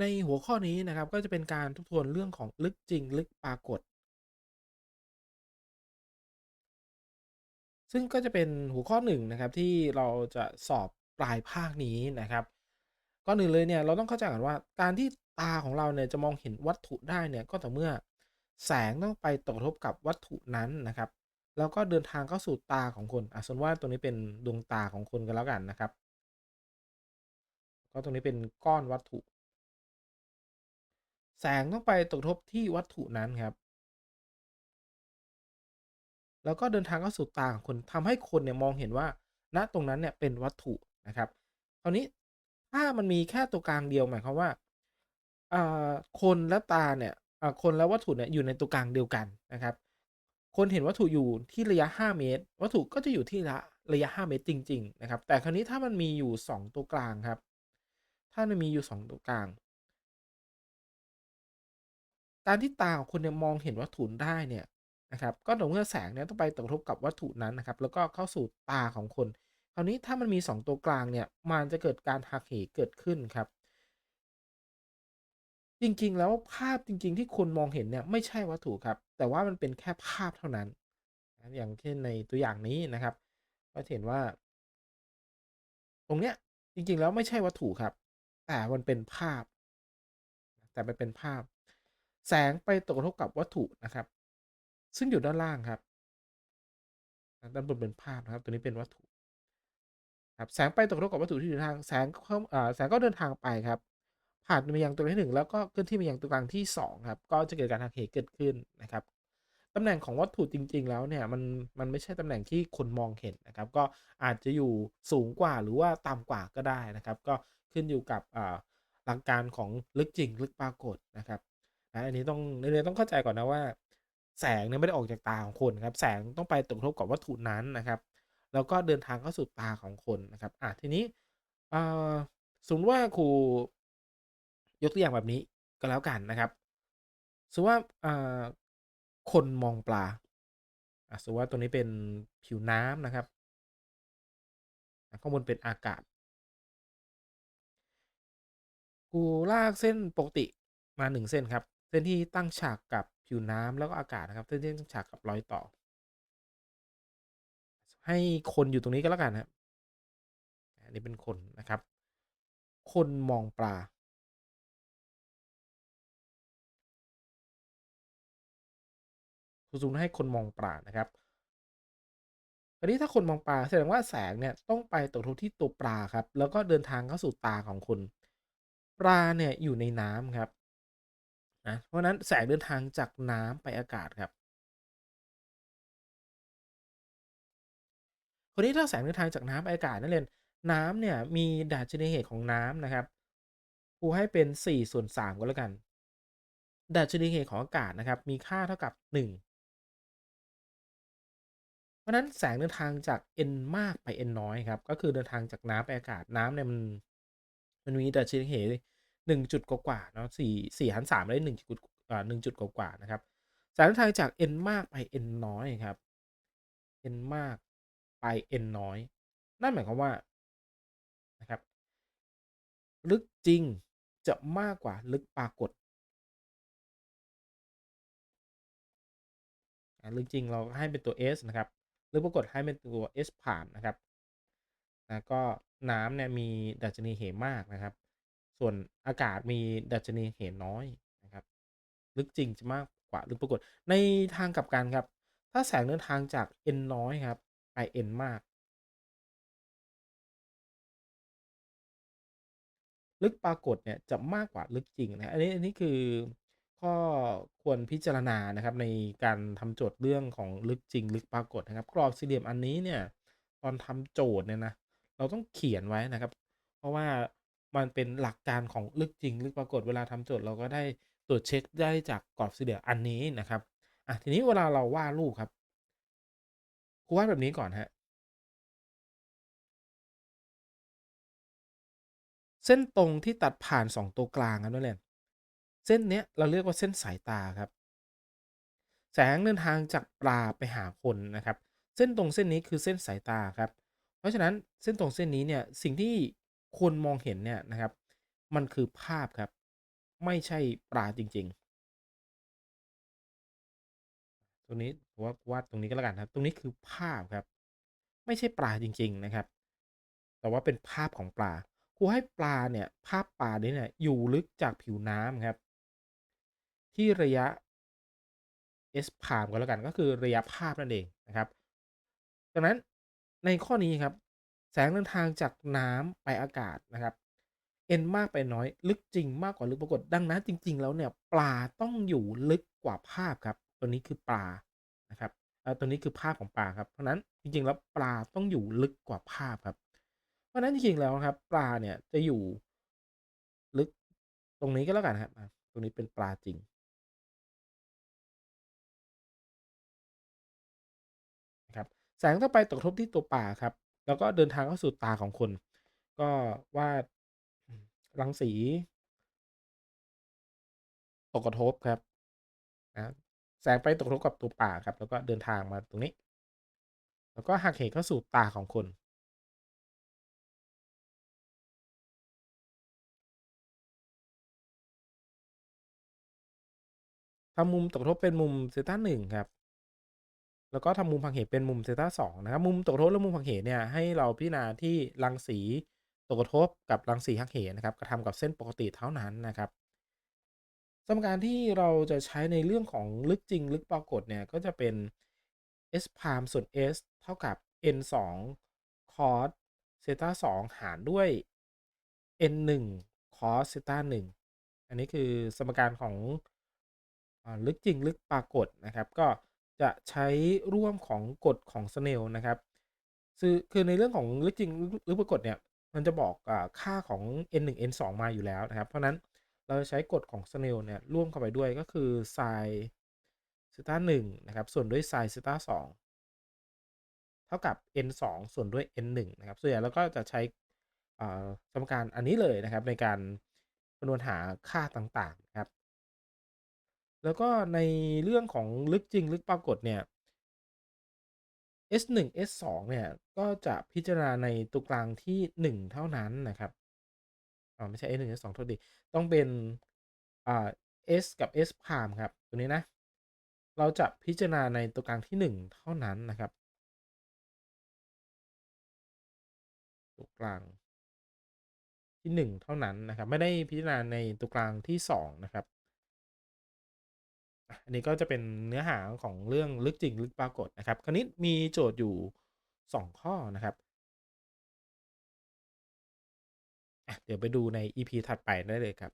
ในหัวข้อนี้นะครับก็จะเป็นการทบทวนเรื่องของลึกจริงลึกปรากฏ ซึ่งก็จะเป็นหัวข้อหนึ่งนะครับที่เราจะสอบปลายภาคนี้นะครับก่อนอื่นเลยเนี่ยเราต้องเข้าใจก่อนว่าการที่ตาของเราเนี่ยจะมองเห็นวัตถุได้เนี่ยก็ต่อเมื่อแสงต้องไปตกกระทบกับวัตถุนั้นนะครับ แล้วก็เดินทางเข้าสู่ตาของคนอะสมมติว่าตัวนี้เป็นดวงตาของคนกันแล้วกันนะครับ ก็ตรงนี้เป็นก้อนวัตถุ แสงต้องไปตกทบที่วัตถุนั้นครับ แล้วก็เดินทางเข้าสู่ตาของคนทำให้คนเนี่ยมองเห็นว่า ณตรงนั้นเนี่ยเป็นวัตถุนะครับคราวนี้ถ้ามันมีแค่ตัวกลางเดียวหมายความว่าคนและตาเนี่ยคนและวัตถุเนี่ยอยู่ในตัวกลางเดียวกันนะครับ คนเห็นวัตถุอยู่ที่ระยะ 5 เมตร วัตถุก็จะอยู่ที่ระระยะ 5 เมตรจริง ๆ นะครับ แต่คราวนี้ถ้ามันมีอยู่ 2 ตัวกลางครับ ถ้ามันมีอยู่ 2 ตัวกลาง การที่ตาของคุณเนี่ยมองเห็นวัตถุได้เนี่ยนะครับก็ต่อเมื่อแสงเนี่ยต้องไปตกระทบกับวัตถุนั้นนะครับแล้วก็เข้าสู่ตาของคนคราวนี้ถ้ามันมี 2 ตัวกลางเนี่ยมันจะเกิดการหักเหเกิดขึ้นครับ จริงๆแล้วภาพจริง ๆ ที่คุณมองเห็นเนี่ยไม่ใช่วัตถุครับ แต่ว่ามันเป็นแค่ภาพเท่านั้น อย่างเช่นในตัวอย่างนี้นะครับ ก็เห็นว่า ตรงเนี้ยจริงๆแล้วไม่ใช่วัตถุครับ แต่มันเป็นภาพ แต่มันเป็นภาพ แสงไปตกกระทบกับวัตถุนะครับ ซึ่งอยู่ด้านล่างครับด้านบนเป็นภาพนะครับ ตัวนี้เป็นวัตถุครับแสงไปตกกระทบกับวัตถุที่อยู่ทางแสงเข้าอ่าแสงก็เดินทางไปครับ ผ่านมายังตัวที่1แล้วก็เคลื่อนที่มายังตัวกลางที่2ครับ ก็จะเกิดการหักเหเกิดขึ้นนะครับตำแหน่งของวัตถุจริง ๆ แล้วเนี่ยมันมันไม่ใช่ตำแหน่งที่คนมองเห็นนะครับ ก็อาจจะอยู่สูงกว่าหรือว่าต่ำกว่าก็ได้นะครับ ก็ขึ้นอยู่กับหลักการของลึกจริงลึกปรากฏนะครับ อันนี้ต้องนักเรียนต้องเข้าใจก่อนนะว่า แสงเนี่ยไม่ได้ออกจากตาของคนครับ แสงต้องไปตกกระทบกับวัตถุนั้นนะครับ แล้วก็เดินทางเข้าสู่ตาของคนนะครับอ่าทีนี้อ่าสมมุติว่าครูยกตัวอย่างแบบนี้ก็แล้วกันนะครับสมมุติว่าอ่าคนมองปลาอ่าสมมุติว่าตัวนี้เป็นผิวน้ำนะครับข้างบนเป็นอากาศครูลากเส้นปกติมา1เส้นครับ เส้นที่ตั้งฉากกับผิวน้ำแล้วก็อากาศนะครับ เส้นที่ตั้งฉากกับรอยต่อ ให้คนอยู่ตรงนี้ก็แล้วกันครับอันนี้เป็นคนนะครับ คนมองปลาครูซูมให้คนมองปลานะครับคราวนี้ถ้าคนมองปลาแสดงว่าแสงเนี่ยต้องไปตกกระทบที่ตัวปลาครับ แล้วก็เดินทางเข้าสู่ตาของคน ปลาเนี่ยอยู่ในน้ำครับ นะเพราะนั้นแสงเดินทางจากน้ำไปอากาศครับคราวนี้ถ้าแสงเดินทางจากน้ำไปอากาศนักเรียน้ำเนี่ยมีดัชนีเหตุของน้ำนะครับครูให้เป็น4/3ก็แล้วกันดัชนีเหตุของอากาศนะครับ มีค่าเท่ากับ 1 เพราะฉะนั้นแสงเดินทางจาก n มากไป n น้อยครับ ก็คือเดินทางจากน้ำไปอากาศน้ำเนี่ยมันมันมีดัชนีเหตุ 1จุดกว่าเนาะ4 4หาร3ได้1จุดอ่า1จุดกว่านะครับสงเดินทางจาก n มากไป n น้อยครับ n มากไป n น้อย นั่นหมายความว่านะครับ ลึกจริงจะมากกว่าลึกปรากฏลึกจริงเราให้เป็นตัว S นะครับลึกปรากฏให้เป็นตัว S ผ่านนะครับอ่าก็น้ำเนี่ยมีดัชนีเหมากนะครับ ส่วนอากาศมีดัชนีเหตุน้อยนะครับ ลึกจริงจะมากกว่าลึกปรากฏ ในทางกลับกันครับ ถ้าแสงเดินทางจาก n น้อยครับไป n มาก ลึกปรากฏเนี่ยจะมากกว่าลึกจริงนะอันนี้อันนี้คือข้อควรพิจารณานะครับในการทำโจทย์เรื่องของลึกจริง ลึกปรากฏนะครับ กรอบสี่เหลี่ยมอันนี้เนี่ยตอนทำโจทย์เนี่ยนะเราต้องเขียนไว้นะครับ เพราะว่า มันเป็นหลักการของลึกจริง ลึกปรากฏเวลาทำโจทย์เราก็ได้ตรวจเช็กได้จากกรอบสี่เหลี่ยมอันนี้นะครับอ่าทีนี้เวลาเราวาดรูปครับครูวาดแบบนี้ก่อนครับเส้นตรงที่ตัดผ่าน 2 ตัวกลางครับนักเรียนเส้นเนี้ยเราเรียกว่าเส้นสายตาครับ แสงเดินทางจากปลาไปหาคนนะครับ เส้นตรงเส้นนี้คือเส้นสายตาครับ เพราะฉะนั้นเส้นตรงเส้นนี้เนี่ยสิ่งที่ คนมองเห็นเนี่ยนะครับ มันคือภาพครับ ไม่ใช่ปลาจริง ๆ ตรงนี้ผมว่าวาดตรงนี้ก็แล้วกันครับ ตรงนี้คือภาพครับ ไม่ใช่ปลาจริง ๆ นะครับ แต่ว่าเป็นภาพของปลาครูให้ปลาเนี่ยภาพปลาเนี่ยอยู่ลึกจากผิวน้ำครับ ที่ระยะ S พามก็แล้วกันก็คือระยะภาพนั่นเองนะครับดังนั้นในข้อนี้ครับ แสงเดินทางจากน้ำไปอากาศนะครับ n มากไปน้อย ลึกจริงมากกว่าลึกปรากฏดังนั้นจริง ๆ แล้วเนี่ยปลาต้องอยู่ลึกกว่าภาพครับ ตัวนี้คือปลานะครับตัวนี้คือภาพของปลาครับเพราะนั้นจริง ๆ แล้วปลาต้องอยู่ลึกกว่าภาพครับ เพราะนั้นจริงๆแล้วครับ ปลาเนี่ยจะอยู่ลึกตรงนี้ก็แล้วกันครับตรงนี้เป็นปลาจริงครับแสงต้องไปตกกระทบที่ตัวปลาครับ แล้วก็เดินทางเข้าสู่ตาของคน ก็วาดรังสีตกกระทบครับนะแสงไปตกกระทบกับตัวปลาครับ แล้วก็เดินทางมาตรงนี้ แล้วก็หักเหเข้าสู่ตาของคนทำมุมตกกระทบเป็นมุม Theta 1ครับ แล้วก็ทำมุมหักเหเป็นมุม Theta 2นะครับ มุมตกกระทบและมุมหักเหเนี่ยให้เราพิจารณาที่รังสีตกกระทบกับรังสีหักเหนะครับกระทำกับเส้นปกติเท่านั้นนะครับสมการที่เราจะใช้ในเรื่องของลึกจริงลึกปรากฏเนี่ย ก็จะเป็น S พามส่วน S เท่ากับ n 2 cos theta 2หารด้วย n 1 cos theta 1อันนี้คือสมการของอลึกจริงลึกปรากฏนะครับ ก็ จะใช้ร่วมของกฎของ Snell นะครับคือคือในเรื่องของลึกจริงลึกปรากฏเนี่ยมันจะบอกอค่าของ n 1 n 2มาอยู่แล้วนะครับ เพราะนั้นเราจะใช้กฎของ Snell เนี่ยร่วมเข้าไปด้วยก็คือ sin theta 1นะครับส่วนด้วย sin theta 2เท่ากับ n 2ส่วนด้วย n 1นะครับส่วนใหญ่เราก็จะใช้สมการอันนี้เลยนะครับในการคำนวณหาค่าต่างๆนะครับ แล้วก็ในเรื่องของลึกจริงลึกปรากฏเนี่ย S 1 S 2 เนี่ย ก็จะพิจารณาในตัวกลางที่ 1 เท่านั้นนะครับอ๋อไม่ใช่ S 1 S 2 โทษทีต้องเป็นอ่า S กับ S พามครับ ตัวนี้นะ เราจะพิจารณาในตัวกลางที่ 1 เท่านั้นนะครับ ตัวกลางที่ 1 เท่านั้นนะครับ ไม่ได้พิจารณาในตัวกลางที่ 2 นะครับ อันนี้ก็จะเป็นเนื้อหาของเรื่องลึกจริงลึกปรากฏนะครับ คราวนี้มีโจทย์อยู่ 2 ข้อนะครับ เดี๋ยวไปดูใน EP ถัดไปได้เลยครับ